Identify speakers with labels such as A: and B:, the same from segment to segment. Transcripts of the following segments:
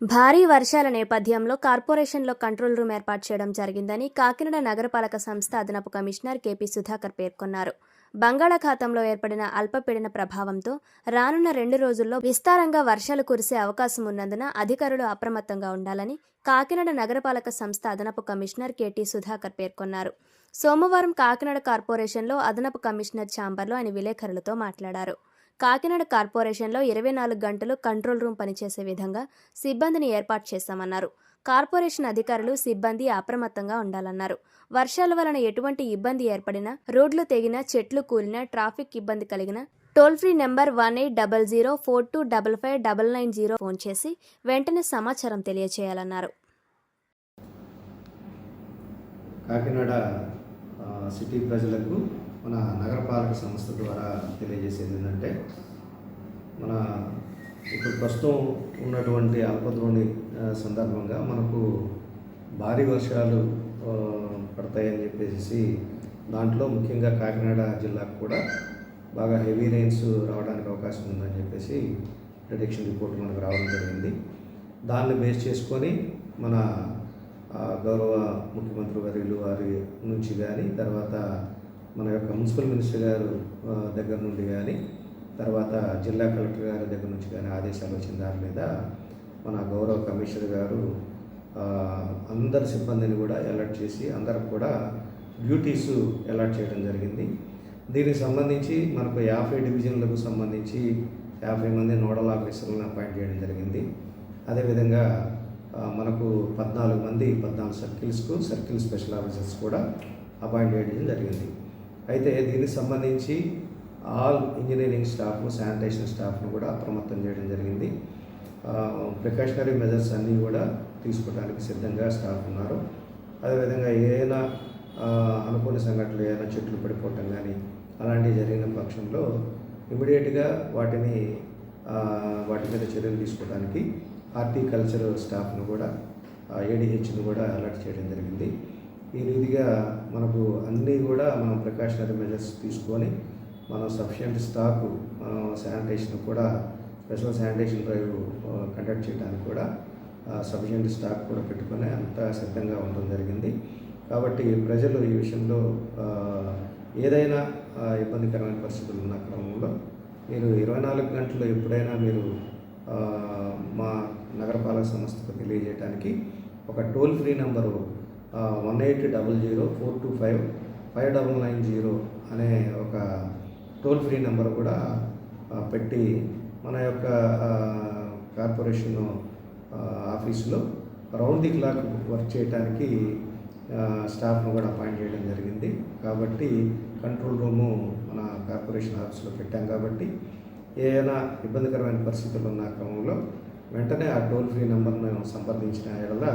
A: భారీ వర్షాల నేపథ్యంలో కార్పొరేషన్లో కంట్రోల్ రూమ్ ఏర్పాటు చేయడం జరిగిందని కాకినాడ నగరపాలక సంస్థ అదనపు కమిషనర్ కేపీ సుధాకర్ పేర్కొన్నారు. బంగాళాఖాతంలో ఏర్పడిన అల్పపీడన ప్రభావంతో రానున్న రెండు రోజుల్లో విస్తారంగా వర్షాలు కురిసే అవకాశం ఉన్నందున అధికారులు అప్రమత్తంగా ఉండాలని కాకినాడ నగరపాలక సంస్థ అదనపు కమిషనర్ కేటీ సుధాకర్ పేర్కొన్నారు. సోమవారం కాకినాడ కార్పొరేషన్లో అదనపు కమిషనర్ ఛాంబర్లో ఆయన విలేకరులతో మాట్లాడారు. కాకినాడ కార్పొరేషన్లో ఇరవై నాలుగు గంటలు కంట్రోల్ రూమ్ పనిచేసే విధంగా సిబ్బందిని ఏర్పాటు చేశామన్నారు. కార్పొరేషన్ అధికారులు సిబ్బంది అప్రమత్తంగా ఉండాలన్నారు. వర్షాల వలన ఎటువంటి ఇబ్బంది ఏర్పడినా రోడ్లు తెగినా చెట్లు కూలినా ట్రాఫిక్ ఇబ్బంది కలిగిన toll free number one eight double zero four two double five double nine zero phone చేసి వెంటనే సమాచారం తెలియచేయాలన్నారు.
B: కాకినాడ సిటీ ప్రజలకు మన నగరపాలక సంస్థ ద్వారా తెలియజేసేది ఏంటంటే మన ఇప్పుడు ప్రస్తుతం ఉన్నటువంటి అల్పద్రోణి సందర్భంగా మనకు భారీ వర్షాలు పడతాయని చెప్పేసి దాంట్లో ముఖ్యంగా కాకినాడ జిల్లాకు కూడా బాగా హెవీ రెయిన్స్ రావడానికి అవకాశం ఉందని చెప్పేసి ప్రిడిక్షన్ రిపోర్ట్ మనకు రావడం జరిగింది. దాన్ని బేస్ చేసుకొని మన గౌరవ ముఖ్యమంత్రి వర్యులు వారి నుంచి కానీ తర్వాత మన యొక్క మున్సిపల్ మినిస్టర్ గారు దగ్గర నుండి కానీ తర్వాత జిల్లా కలెక్టర్ గారి దగ్గర నుంచి కానీ ఆదేశాలు వచ్చిన దాని మీద మన గౌరవ కమిషనర్ గారు అందరి సిబ్బందిని కూడా అలర్ట్ చేసి అందరికి కూడా డ్యూటీస్ అలర్ట్ చేయడం జరిగింది. దీనికి సంబంధించి మనకు యాభై డివిజన్లకు సంబంధించి యాభై మంది నోడల్ ఆఫీసర్లను అపాయింట్ చేయడం జరిగింది. అదేవిధంగా మనకు పద్నాలుగు మంది పద్నాలుగు సర్కిల్స్కు సర్కిల్ స్పెషల్ ఆఫీసర్స్ కూడా అపాయింట్ చేయడం జరిగింది. అయితే దీనికి సంబంధించి ఆల్ ఇంజనీరింగ్ స్టాఫ్ శానిటేషన్ స్టాఫ్ను కూడా అప్రమత్తం చేయడం జరిగింది. ప్రికాషనరీ మెజర్స్ అన్నీ కూడా తీసుకోవడానికి సిద్ధంగా స్టాఫ్ ఉన్నారు. అదేవిధంగా ఏదైనా అనుకోని సంఘటనలు ఏదైనా చెట్లు పడిపోవటం కానీ అలాంటివి జరిగిన పక్షంలో ఇమీడియట్గా వాటిని వాటి మీద చర్యలు తీసుకోవడానికి హార్టికల్చర్ స్టాఫ్ను కూడా ఏడిహెచ్ను కూడా అలర్ట్ చేయడం జరిగింది. ఈ రీతిగా మనకు అన్నీ కూడా మనం ప్రికాషనరీ మెజర్స్ తీసుకొని మనం సఫిషియంట్ స్టాక్ మనం శానిటేషన్ కూడా స్పెషల్ శానిటేషన్ డ్రైవ్ కండక్ట్ చేయడానికి కూడా సఫిషియంట్ స్టాక్ కూడా పెట్టుకొని అంతా సిద్ధంగా ఉండడం జరిగింది. కాబట్టి ప్రజలు ఈ విషయంలో ఏదైనా ఇబ్బందికరమైన పరిస్థితులు ఉన్న క్రమంలో మీరు ఇరవై నాలుగు గంటలు ఎప్పుడైనా మీరు మా నగరపాలక సంస్థకు తెలియజేయడానికి ఒక toll free number one eight double zero four two five five double nine zero అనే ఒక టోల్ ఫ్రీ నెంబర్ కూడా పెట్టి మన యొక్క కార్పొరేషన్ ఆఫీసులో రౌండ్ ది క్లాక్ వర్క్ చేయడానికి స్టాఫ్ను కూడా అపాయింట్ చేయడం జరిగింది. కాబట్టి కంట్రోల్ రూము మన కార్పొరేషన్ ఆఫీస్లో పెట్టాం కాబట్టి ఏదైనా ఇబ్బందికరమైన పరిస్థితులు ఉన్న క్రమంలో వెంటనే ఆ టోల్ ఫ్రీ నెంబర్ను సంప్రదించిన ఎడల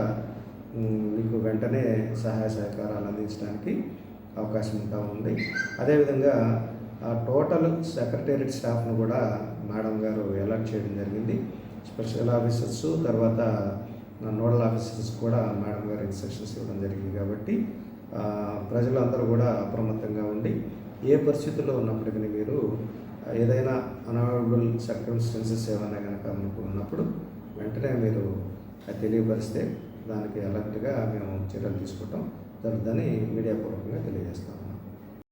B: మీకు వెంటనే సహాయ సహకారాలు అందించడానికి అవకాశం ఉంటా ఉంది. అదేవిధంగా ఆ టోటల్ సెక్రటేరియట్ స్టాఫ్ను కూడా మేడం గారు అలర్ట్ చేయడం జరిగింది. స్పెషల్ ఆఫీసర్స్ తర్వాత నోడల్ ఆఫీసర్స్ కూడా మేడం గారు ఇన్స్ట్రక్షన్స్ ఇవ్వడం జరిగింది కాబట్టి ప్రజలందరూ కూడా అప్రమత్తంగా ఉండి ఏ పరిస్థితుల్లో ఉన్నప్పటికీ మీరు ఏదైనా అనవైలబుల్ సర్కమ్స్టెన్సెస్ ఏమైనా కనుక మనకు ఉన్నప్పుడు వెంటనే మీరు తెలియపరిస్తే దానికి అలర్ట్గా మేము చర్యలు తీసుకుంటాం. జరుగుతుందని మీడియా పూర్వకంగా తెలియజేస్తాము.